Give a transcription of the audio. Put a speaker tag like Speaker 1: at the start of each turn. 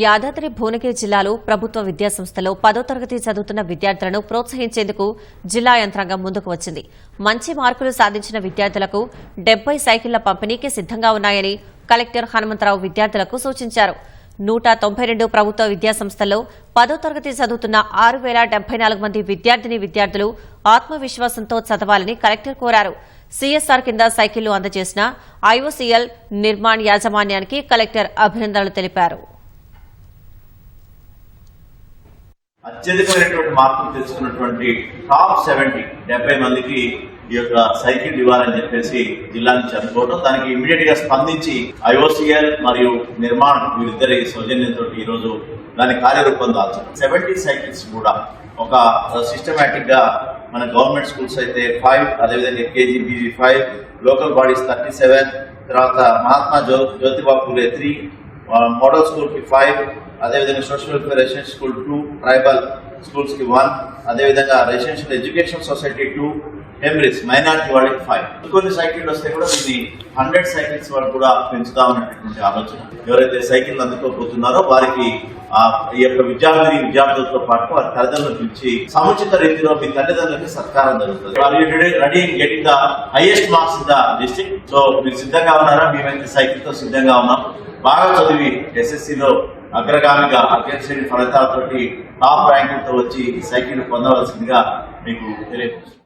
Speaker 1: యాదాద్రి భువనగిరి జిల్లాలో ప్రభుత్వ విద్యాసంస్థలో పదో తరగతి చదువుతున్న విద్యార్థులను ప్రోత్సహించేందుకు జిల్లా యంత్రాంగం ముందుకు వచ్చింది. మంచి మార్కులు సాధించిన విద్యార్థులకు డెబ్బై సైకిళ్ళ పంపిణీకి సిద్దంగా ఉన్నాయని కలెక్టర్ హనుమంతరావు విద్యార్థులకు సూచించారు. నూట తొంభై రెండు ప్రభుత్వ విద్యాసంస్థల్లో పదో తరగతి చదువుతున్న ఆరు వేల డెబ్బై నాలుగు మంది విద్యార్థిని విద్యార్థులు ఆత్మవిశ్వాసంతో చదవాలని కలెక్టర్ కోరారు. సీఎస్ఆర్ కింద సైకిళ్ళు అందజేసిన ఐఓసీఎల్ నిర్మాణ్ యాజమాన్యానికి కలెక్టర్ అభినందనలు తెలిపారు.
Speaker 2: అత్యధికమైనటువంటి మార్కులు తెచ్చుకున్నటువంటి టాప్ సెవెంటీ డెబ్బై మందికి ఈ యొక్క సైకిల్ ఇవ్వాలని చెప్పేసి జిల్లా నుంచి అనుకోవడం దానికి ఇమీడియట్గా స్పందించి ఐఓసిఎల్ మరియు నిర్మాణ్ వీరిద్దరి సౌజన్యంతో ఈ రోజు దాని కార్యరూపం దాల్చారు. సెవెంటీ సైకిల్స్ కూడా ఒక సిస్టమేటిక్గా మన గవర్నమెంట్ స్కూల్స్ అయితే ఫైవ్ అదేవిధంగా KG BG five local bodies thirty seven తర్వాత మహాత్మా జ్యో జ్యోతిబా పూలే త్రీ మోడల్ స్కూల్కి ఫైవ్ అదేవిధంగా social welfare residential school two tribal స్కూల్స్కి వన్ అదేవిధంగా residential education society two memories minority వాళ్ళకి ఫైవ్ కొన్ని సైకిల్ వస్తే కూడా దీన్ని హండ్రెడ్ సైకిల్స్ వరకు కూడా పెంచుదామనేటటువంటి ఆలోచన. ఎవరైతే సైకిల్ అందుకోబోతున్నారో వారికి ఆ ఈ యొక్క విద్యార్థి విద్యార్థులతో పాటు వారి తల్లిదండ్రులు పిలిచి సముచిత రీతిలో మీ తల్లిదండ్రులకి సత్కారం జరుగుతుంది. Ready getting the highest marks in the district so మీరు సిద్ధంగా ఉన్నారా? మేమైతే సైకిల్తో సిద్ధంగా ఉన్నాం. బాగా చదివి ఎస్ఎస్సిలో అగ్రగామిగా అత్యంత ఫలితాలతోటి టాప్ ర్యాంకులతో వచ్చి సైకిల్ పొందవలసిందిగా మీకు తెలియజేస్తున్నాను